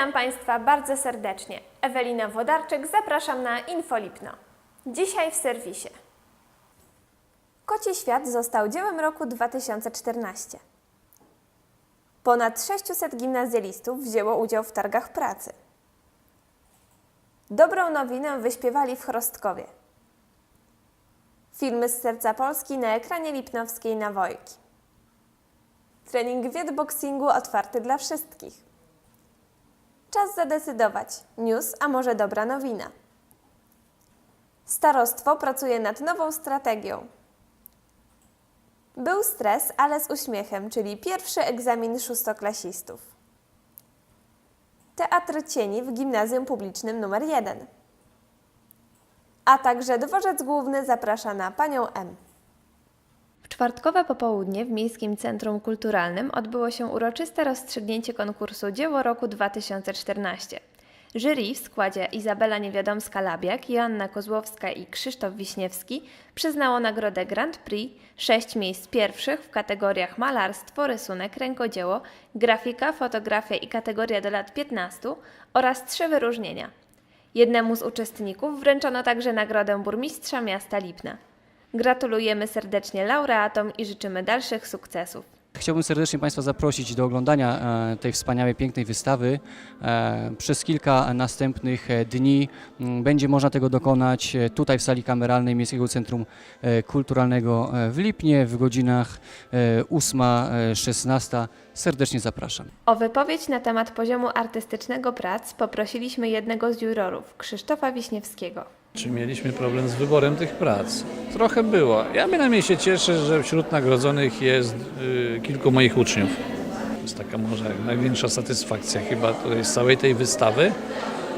Witam Państwa bardzo serdecznie. Ewelina Wodarczyk, zapraszam na Infolipno. Dzisiaj w serwisie. Koci Świat został dziełem roku 2014. Ponad 600 gimnazjalistów wzięło udział w targach pracy. Dobrą nowinę wyśpiewali w Chrostkowie. Filmy z serca Polski na ekranie Lipnowskiej na Wojki. Trening wietboxingu otwarty dla wszystkich. Czas zadecydować. News, a może dobra nowina. Starostwo pracuje nad nową strategią. Był stres, ale z uśmiechem, czyli pierwszy egzamin szóstoklasistów. Teatr cieni w gimnazjum publicznym numer 1. A także dworzec główny zaprasza na panią M. Czwartkowe popołudnie w Miejskim Centrum Kulturalnym odbyło się uroczyste rozstrzygnięcie konkursu Dzieło Roku 2014. Jury w składzie Izabela Niewiadomska-Labiak, Joanna Kozłowska i Krzysztof Wiśniewski przyznało nagrodę Grand Prix, sześć miejsc pierwszych w kategoriach malarstwo, rysunek, rękodzieło, grafika, fotografia i kategoria do lat 15 oraz trzy wyróżnienia. Jednemu z uczestników wręczono także nagrodę burmistrza miasta Lipna. Gratulujemy serdecznie laureatom i życzymy dalszych sukcesów. Chciałbym serdecznie Państwa zaprosić do oglądania e, tej wspaniałej, pięknej wystawy. E, Przez kilka następnych e, dni będzie można tego dokonać tutaj w sali kameralnej Miejskiego Centrum Kulturalnego w Lipnie w godzinach e, 8-16. Serdecznie zapraszam. O wypowiedź na temat poziomu artystycznego prac poprosiliśmy jednego z jurorów, Krzysztofa Wiśniewskiego. Czy mieliśmy problem z wyborem tych prac? Trochę było. Ja bynajmniej się cieszę, że wśród nagrodzonych jest y, kilku moich uczniów. To jest taka może największa satysfakcja chyba tutaj z całej tej wystawy.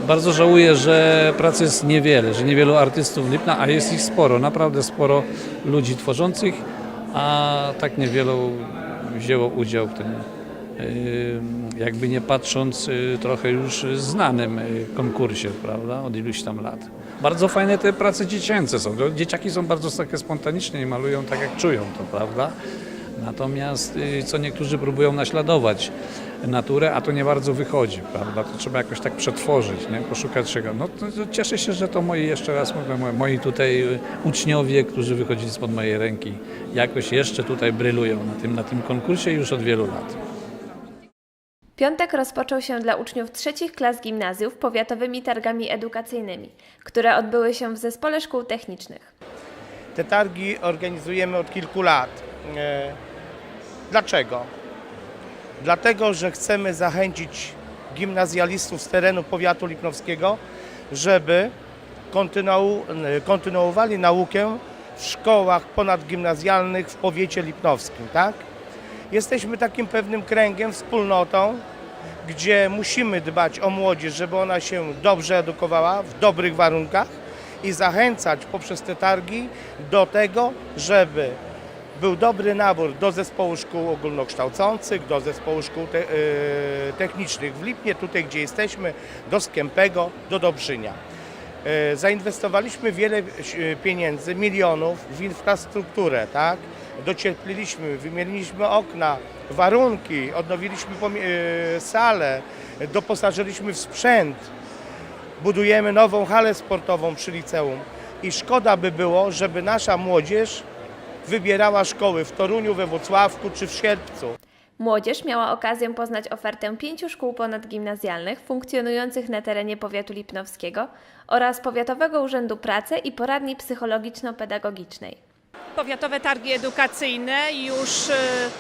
Bardzo żałuję, że prac jest niewiele, że niewielu artystów Lipna, a jest ich sporo, naprawdę sporo ludzi tworzących, a tak niewielu wzięło udział w tym y, jakby nie patrząc y, trochę już znanym konkursie, prawda, od iluś tam lat. Bardzo fajne te prace dziecięce są. Dzieciaki są bardzo takie spontaniczne i malują tak jak czują to, prawda? Natomiast y, co niektórzy próbują naśladować naturę, a to nie bardzo wychodzi, prawda? To trzeba jakoś tak przetworzyć, nie? poszukać czego. No cieszę się, że to moi, jeszcze raz mówię, moi tutaj y, uczniowie, którzy wychodzili spod mojej ręki, jakoś jeszcze tutaj brylują na tym, na tym konkursie już od wielu lat. Piątek rozpoczął się dla uczniów trzecich klas gimnazjów powiatowymi targami edukacyjnymi, które odbyły się w Zespole Szkół Technicznych. Te targi organizujemy od kilku lat. E, Dlaczego? Dlatego, że chcemy zachęcić gimnazjalistów z terenu powiatu lipnowskiego, żeby kontynu- kontynuowali naukę w szkołach ponadgimnazjalnych w powiecie lipnowskim, tak? Jesteśmy takim pewnym kręgiem, wspólnotą, gdzie musimy dbać o młodzież, żeby ona się dobrze edukowała, w dobrych warunkach i zachęcać poprzez te targi do tego, żeby był dobry nabór do zespołu szkół ogólnokształcących, do zespołu szkół te, e, technicznych w Lipnie, tutaj gdzie jesteśmy, do Skępego, do Dobrzynia. E, Zainwestowaliśmy wiele e, pieniędzy, milionów w infrastrukturę, tak? Dociepliliśmy, wymieniliśmy okna, warunki, odnowiliśmy e, salę, doposażyliśmy w sprzęt, budujemy nową halę sportową przy liceum i szkoda by było, żeby nasza młodzież wybierała szkoły w Toruniu, we Włocławku czy w Sierpcu. Młodzież miała okazję poznać ofertę pięciu szkół ponadgimnazjalnych funkcjonujących na terenie powiatu lipnowskiego oraz Powiatowego Urzędu Pracy i Poradni Psychologiczno-Pedagogicznej. Powiatowe targi edukacyjne już e,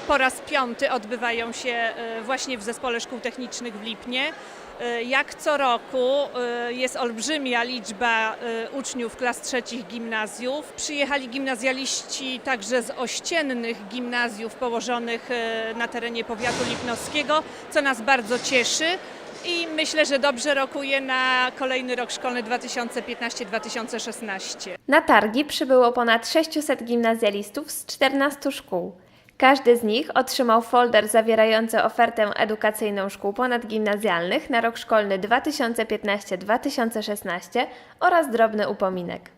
po raz piąty odbywają się e, właśnie w Zespole Szkół Technicznych w Lipnie. E, Jak co roku e, jest olbrzymia liczba e, uczniów klas trzecich gimnazjów. Przyjechali gimnazjaliści także z ościennych gimnazjów położonych na terenie powiatu lipnowskiego, co nas bardzo cieszy. I myślę, że dobrze rokuje na kolejny rok szkolny 2015-2016. Na targi przybyło ponad 600 gimnazjalistów z 14 szkół. Każdy z nich otrzymał folder zawierający ofertę edukacyjną szkół ponadgimnazjalnych na rok szkolny 2015-2016 oraz drobny upominek.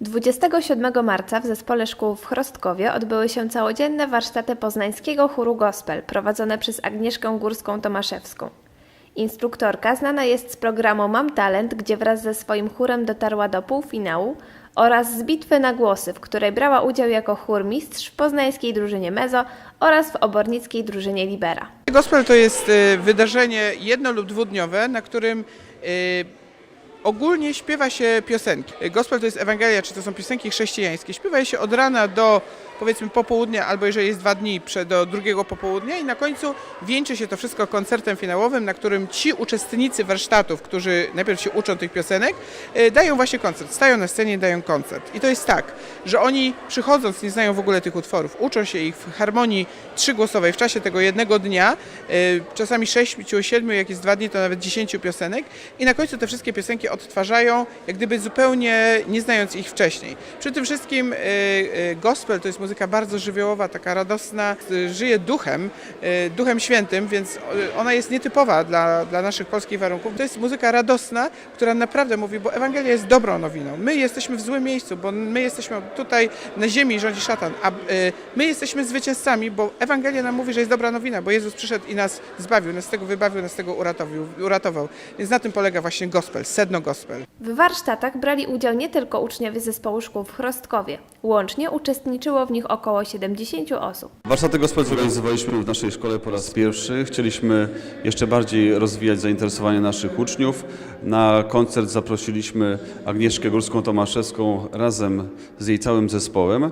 27 marca w Zespole Szkół w Chrostkowie odbyły się całodzienne warsztaty poznańskiego chóru gospel prowadzone przez Agnieszkę Górską-Tomaszewską. Instruktorka znana jest z programu Mam Talent, gdzie wraz ze swoim chórem dotarła do półfinału oraz z bitwy na głosy, w której brała udział jako chórmistrz w poznańskiej drużynie Mezo oraz w obornickiej drużynie Libera. Gospel to jest e, wydarzenie jedno lub dwudniowe, na którym e, ogólnie śpiewa się piosenki. Gospel to jest Ewangelia, czy to są piosenki chrześcijańskie. Śpiewa się od rana do powiedzmy popołudnia, albo jeżeli jest dwa dni, do drugiego popołudnia i na końcu wieńczy się to wszystko koncertem finałowym, na którym ci uczestnicy warsztatów, którzy najpierw się uczą tych piosenek, e, dają właśnie koncert. Stają na scenie i dają koncert. I to jest tak, że oni przychodząc nie znają w ogóle tych utworów, uczą się ich w harmonii trzygłosowej w czasie tego jednego dnia, e, czasami sześciu, siedmiu, jak jest dwa dni, to nawet dziesięciu piosenek i na końcu te wszystkie piosenki odtwarzają, jak gdyby zupełnie nie znając ich wcześniej. Przy tym wszystkim e, e, gospel to jest muzyka bardzo żywiołowa, taka radosna, żyje duchem, e, duchem świętym, więc ona jest nietypowa dla, dla naszych polskich warunków. To jest muzyka radosna, która naprawdę mówi, bo Ewangelia jest dobrą nowiną. My jesteśmy w złym miejscu, bo my jesteśmy tutaj na ziemi rządzi szatan, a my jesteśmy zwycięzcami, bo Ewangelia nam mówi, że jest dobra nowina, bo Jezus przyszedł i nas zbawił, nas z tego wybawił, nas z tego uratował. Więc na tym polega właśnie gospel, sedno gospel. W warsztatach brali udział nie tylko uczniowie zespołu szkół w Chrostkowie. Łącznie uczestniczyło w nich około 70 osób. Warsztaty gospel zorganizowaliśmy w naszej szkole po raz pierwszy. Chcieliśmy jeszcze bardziej rozwijać zainteresowanie naszych uczniów. Na koncert zaprosiliśmy Agnieszkę Górską-Tomaszewską razem z jej całym zespołem.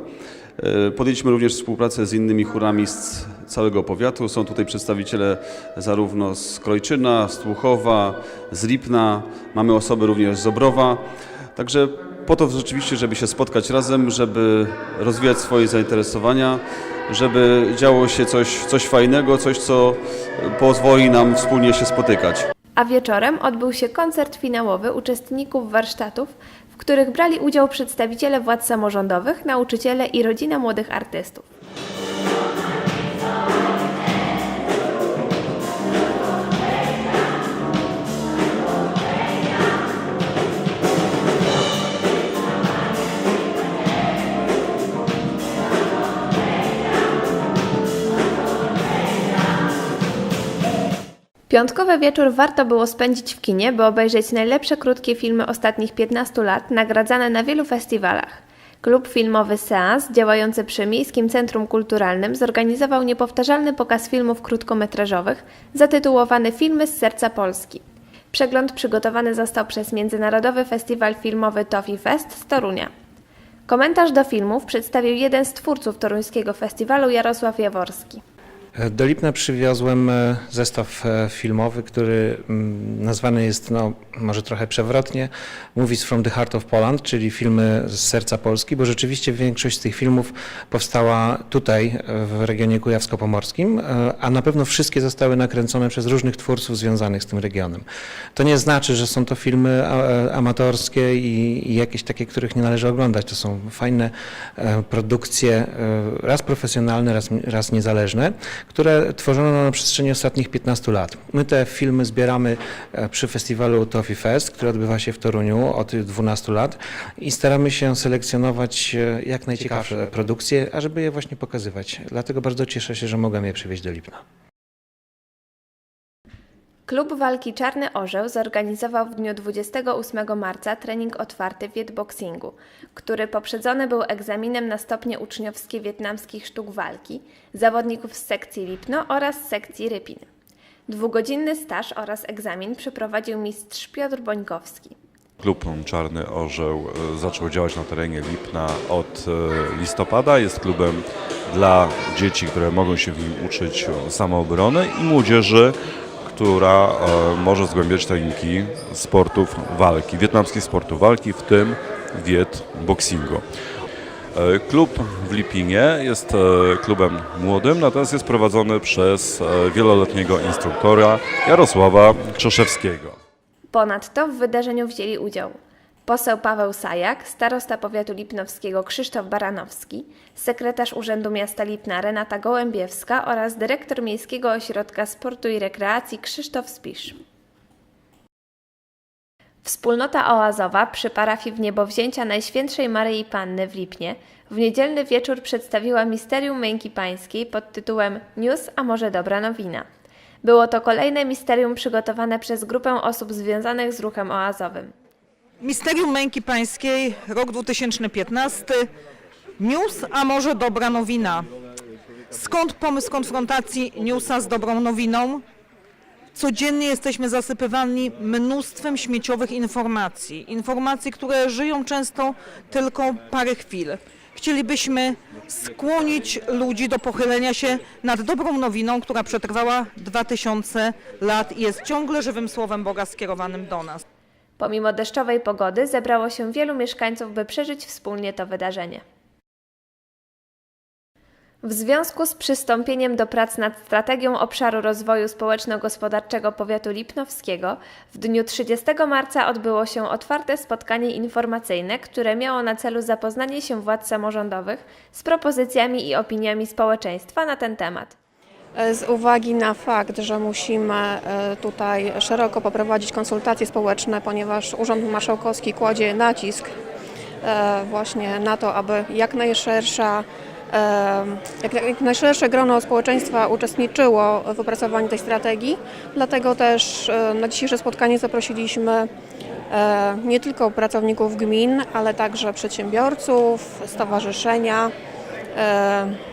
E, Podjęliśmy również współpracę z innymi chórami z całego powiatu. Są tutaj przedstawiciele zarówno z Krojczyna, z Tłuchowa, z Lipna. Mamy osoby również z Obrowa. Także po to rzeczywiście, żeby się spotkać razem, żeby rozwijać swoje zainteresowania, żeby działo się coś, coś fajnego, coś, co pozwoli nam wspólnie się spotykać. A wieczorem odbył się koncert finałowy uczestników warsztatów, w których brali udział przedstawiciele władz samorządowych, nauczyciele i rodzina młodych artystów. Piątkowy wieczór warto było spędzić w kinie, by obejrzeć najlepsze krótkie filmy ostatnich 15 lat, nagradzane na wielu festiwalach. Klub filmowy Seans, działający przy Miejskim Centrum Kulturalnym, zorganizował niepowtarzalny pokaz filmów krótkometrażowych zatytułowany Filmy z serca Polski. Przegląd przygotowany został przez Międzynarodowy Festiwal Filmowy Tofi Fest z Torunia. Komentarz do filmów przedstawił jeden z twórców toruńskiego festiwalu Jarosław Jaworski. Do Lipna przywiozłem e, zestaw e, filmowy, który mm, nazwany jest, no, może trochę przewrotnie, Movies from the Heart of Poland, czyli filmy z serca Polski, bo rzeczywiście większość z tych filmów powstała tutaj, e, w regionie kujawsko-pomorskim, a na pewno wszystkie zostały nakręcone przez różnych twórców związanych z tym regionem. To nie znaczy, że są to filmy amatorskie i, jakieś takie, których nie należy oglądać. To są fajne produkcje, raz profesjonalne, raz, raz niezależne, które tworzono na przestrzeni ostatnich 15 lat. My te filmy zbieramy e, przy festiwalu Toffee Fest, który odbywa się w Toruniu od 12 lat i staramy się selekcjonować e, jak najciekawsze produkcje, ażeby je właśnie pokazywać. Dlatego bardzo cieszę się, że mogłem je przywieźć do Lipna. Klub walki Czarny Orzeł zorganizował w dniu 28 marca trening otwarty wietboxingu, który poprzedzony był egzaminem na stopnie uczniowskie wietnamskich sztuk walki, zawodników z sekcji Lipno oraz sekcji Rypin. Dwugodzinny staż oraz egzamin przeprowadził mistrz Piotr Bońkowski. Klub Czarny Orzeł e, zaczął działać na terenie Lipna od e, listopada. Jest klubem dla dzieci, które mogą się w nim uczyć samoobrony i młodzieży, która e, może zgłębiać techniki sportów walki, wietnamskich sportów walki, w tym wiet boxingu. E, Klub w Lipinie jest e, klubem młodym, natomiast jest prowadzony przez wieloletniego instruktora Jarosława Krzeszewskiego. Ponadto w wydarzeniu wzięli udział poseł Paweł Sajak, starosta powiatu lipnowskiego Krzysztof Baranowski, sekretarz Urzędu Miasta Lipna Renata Gołębiewska oraz dyrektor Miejskiego Ośrodka Sportu i Rekreacji Krzysztof Spisz. Wspólnota oazowa przy parafii w niebowzięcia Najświętszej Maryi Panny w Lipnie w niedzielny wieczór przedstawiła misterium męki pańskiej pod tytułem News, a może dobra nowina. Było to kolejne misterium przygotowane przez grupę osób związanych z ruchem oazowym. Misterium Męki Pańskiej, rok 2015. News, a może dobra nowina? Skąd pomysł konfrontacji newsa z dobrą nowiną? Codziennie jesteśmy zasypywani mnóstwem śmieciowych informacji. Informacji, które żyją często tylko parę chwil. Chcielibyśmy skłonić ludzi do pochylenia się nad dobrą nowiną, która przetrwała 2000 lat i jest ciągle żywym słowem Boga skierowanym do nas. Pomimo deszczowej pogody zebrało się wielu mieszkańców, by przeżyć wspólnie to wydarzenie. W związku z przystąpieniem do prac nad strategią obszaru rozwoju społeczno-gospodarczego powiatu lipnowskiego w dniu 30 marca odbyło się otwarte spotkanie informacyjne, które miało na celu zapoznanie się władz samorządowych z propozycjami i opiniami społeczeństwa na ten temat. Z uwagi na fakt, że musimy e, tutaj szeroko poprowadzić konsultacje społeczne, ponieważ Urząd Marszałkowski kładzie nacisk e, właśnie na to, aby jak najszersza e, jak, najszersze grono społeczeństwa uczestniczyło w opracowaniu tej strategii. Dlatego też e, na dzisiejsze spotkanie zaprosiliśmy e, nie tylko pracowników gmin, ale także przedsiębiorców, stowarzyszenia, e,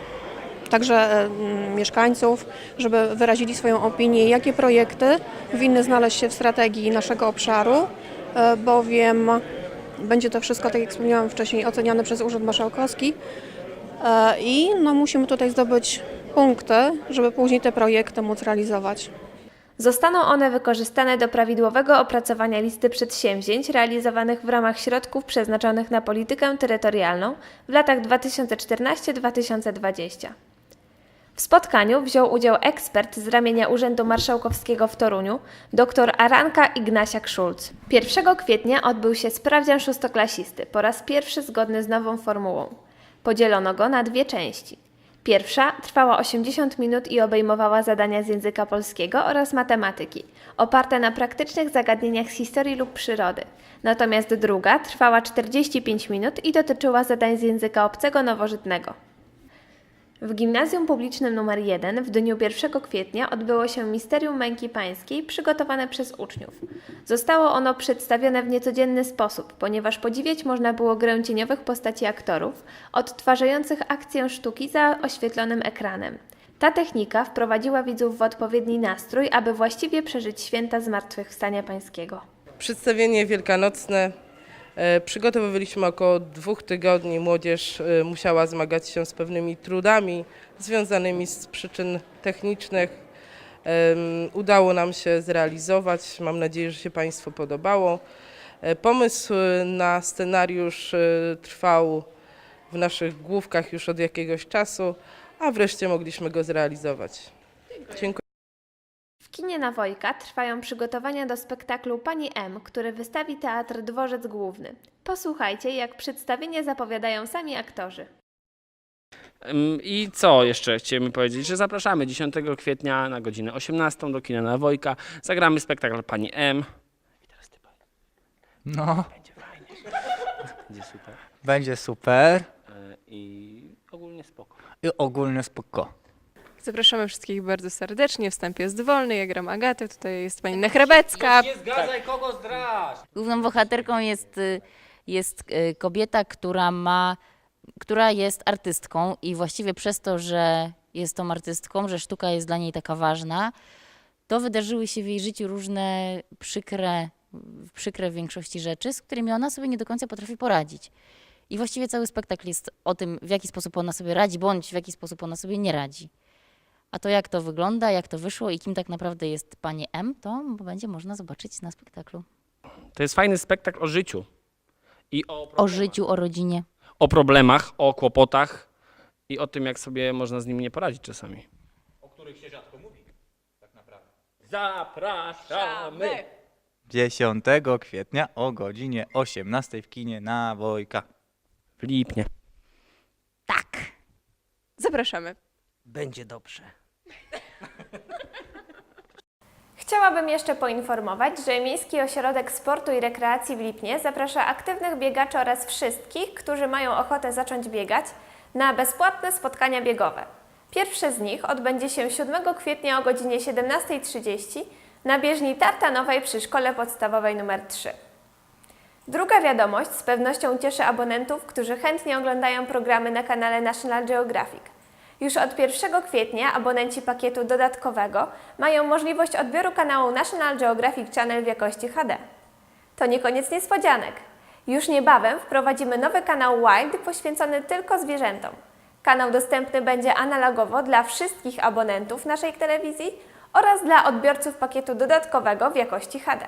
także e, mieszkańców, żeby wyrazili swoją opinię, jakie projekty winny znaleźć się w strategii naszego obszaru, e, bowiem będzie to wszystko, tak jak wspomniałam wcześniej, oceniane przez Urząd Marszałkowski e, i no, musimy tutaj zdobyć punkty, żeby później te projekty móc realizować. Zostaną one wykorzystane do prawidłowego opracowania listy przedsięwzięć realizowanych w ramach środków przeznaczonych na politykę terytorialną w latach 2014-2020. W spotkaniu wziął udział ekspert z ramienia Urzędu Marszałkowskiego w Toruniu, dr Aranka Ignasiak-Szulc. 1 kwietnia odbył się sprawdzian szóstoklasisty, po raz pierwszy zgodny z nową formułą. Podzielono go na dwie części. Pierwsza trwała 80 minut i obejmowała zadania z języka polskiego oraz matematyki, oparte na praktycznych zagadnieniach z historii lub przyrody. Natomiast druga trwała 45 minut i dotyczyła zadań z języka obcego nowożytnego. W Gimnazjum Publicznym nr 1 w dniu 1 kwietnia odbyło się Misterium Męki Pańskiej przygotowane przez uczniów. Zostało ono przedstawione w niecodzienny sposób, ponieważ podziwiać można było grę cieniowych postaci aktorów, odtwarzających akcję sztuki za oświetlonym ekranem. Ta technika wprowadziła widzów w odpowiedni nastrój, aby właściwie przeżyć święta Zmartwychwstania Pańskiego. Przedstawienie wielkanocne. E, Przygotowywaliśmy około dwóch tygodni. Młodzież e, musiała zmagać się z pewnymi trudami związanymi z przyczyn technicznych. Udało nam się zrealizować. Mam nadzieję, że się Państwu podobało. E, Pomysł na scenariusz trwał w naszych główkach już od jakiegoś czasu, a wreszcie mogliśmy go zrealizować. Dziękuję. W kinie na Wojka trwają przygotowania do spektaklu Pani M, który wystawi teatr Dworzec Główny. Posłuchajcie, jak przedstawienie zapowiadają sami aktorzy. I co jeszcze chcieliśmy powiedzieć, że zapraszamy 10 kwietnia na godzinę 18 do kina na Wojka. Zagramy spektakl Pani M. No, Będzie fajnie. Będzie super. będzie super E, I ogólnie spoko. i ogólnie spoko. Zapraszamy wszystkich bardzo serdecznie. Wstęp jest wolny. Ja gram Agatę. Tutaj jest pani Nechrebecka. zgadzaj, kogo zdrasz! Główną bohaterką jest, y, jest y, kobieta, która ma, która jest artystką i właściwie przez to, że jest tą artystką, że sztuka jest dla niej taka ważna, to wydarzyły się w jej życiu różne przykre, przykre w większości rzeczy, z którymi ona sobie nie do końca potrafi poradzić. I właściwie cały spektakl jest o tym, w jaki sposób ona sobie radzi, bądź w jaki sposób ona sobie nie radzi. A to jak to wygląda, jak to wyszło i kim tak naprawdę jest pani M, to będzie można zobaczyć na spektaklu. To jest fajny spektakl o życiu. I o, O życiu, o rodzinie. o problemach, o kłopotach i o tym, jak sobie można z nimi nie poradzić czasami. O których się rzadko mówi, tak naprawdę. Zapraszamy! 10 kwietnia o godzinie 18 w kinie na Wojka. W Lipnie. Tak. Zapraszamy. Będzie dobrze. Chciałabym jeszcze poinformować, że Miejski Ośrodek Sportu i Rekreacji w Lipnie zaprasza aktywnych biegaczy oraz wszystkich, którzy mają ochotę zacząć biegać, na bezpłatne spotkania biegowe. Pierwsze z nich odbędzie się 7 kwietnia o godzinie 17.30 na bieżni Tartanowej przy Szkole Podstawowej nr 3. Druga wiadomość z pewnością cieszy abonentów, którzy chętnie oglądają programy na kanale National Geographic. Już od 1 kwietnia abonenci pakietu dodatkowego mają możliwość odbioru kanału National Geographic Channel w jakości HD. To nie koniec niespodzianek. Już niebawem wprowadzimy nowy kanał Wild poświęcony tylko zwierzętom. Kanał dostępny będzie analogowo dla wszystkich abonentów naszej telewizji oraz dla odbiorców pakietu dodatkowego w jakości HD.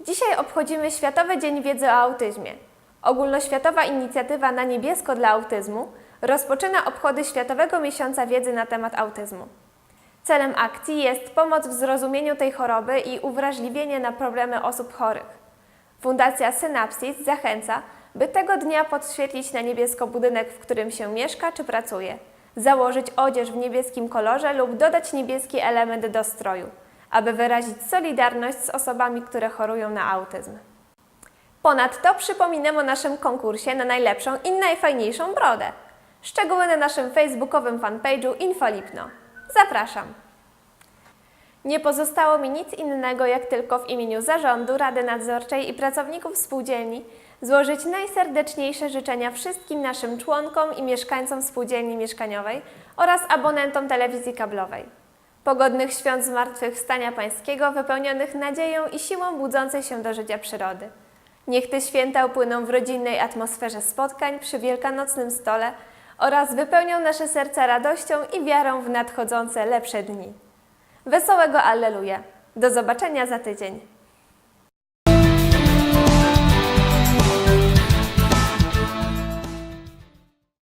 Dzisiaj obchodzimy Światowy Dzień Wiedzy o Autyzmie. Ogólnoświatowa inicjatywa Na Niebiesko dla Autyzmu rozpoczyna obchody Światowego Miesiąca Wiedzy na temat autyzmu. Celem akcji jest pomoc w zrozumieniu tej choroby i uwrażliwienie na problemy osób chorych. Fundacja Synapsis zachęca, by tego dnia podświetlić na niebiesko budynek, w którym się mieszka czy pracuje, założyć odzież w niebieskim kolorze lub dodać niebieski element do stroju, aby wyrazić solidarność z osobami, które chorują na autyzm. Ponadto przypominam o naszym konkursie na najlepszą i najfajniejszą brodę. Szczegóły na naszym facebookowym fanpage'u Infolipno. Zapraszam! Nie pozostało mi nic innego, jak tylko w imieniu zarządu, Rady Nadzorczej i pracowników spółdzielni złożyć najserdeczniejsze życzenia wszystkim naszym członkom i mieszkańcom spółdzielni mieszkaniowej oraz abonentom telewizji kablowej. Pogodnych świąt Zmartwychwstania Pańskiego wypełnionych nadzieją i siłą budzącej się do życia przyrody. Niech te święta upłyną w rodzinnej atmosferze spotkań przy wielkanocnym stole oraz wypełnią nasze serca radością i wiarą w nadchodzące lepsze dni. Wesołego Alleluja! Do zobaczenia za tydzień!